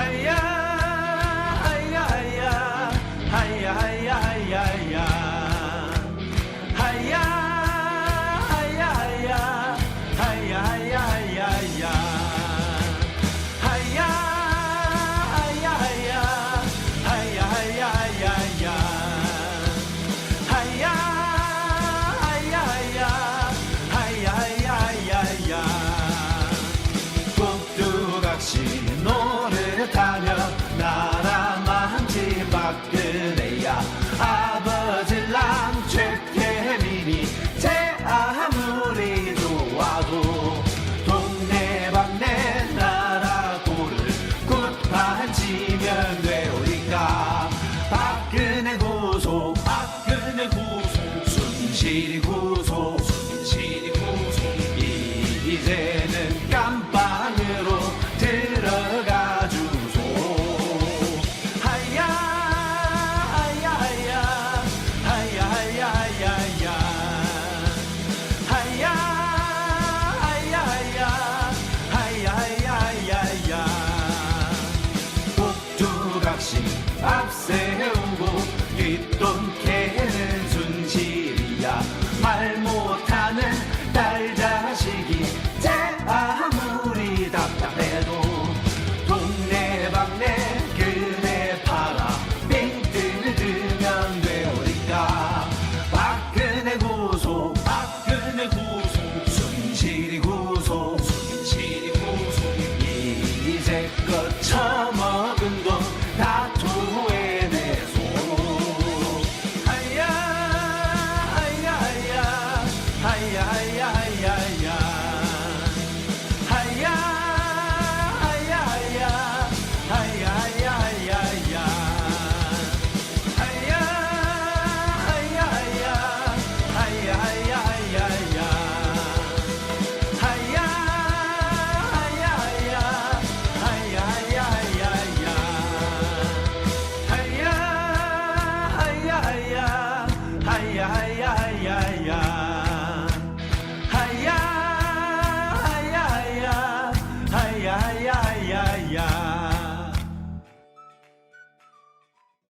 하야 하야 하야 하야 하야 하야 하야 하야 하야 하야 하야 하야 하야 하야 시 다녀 Don't care.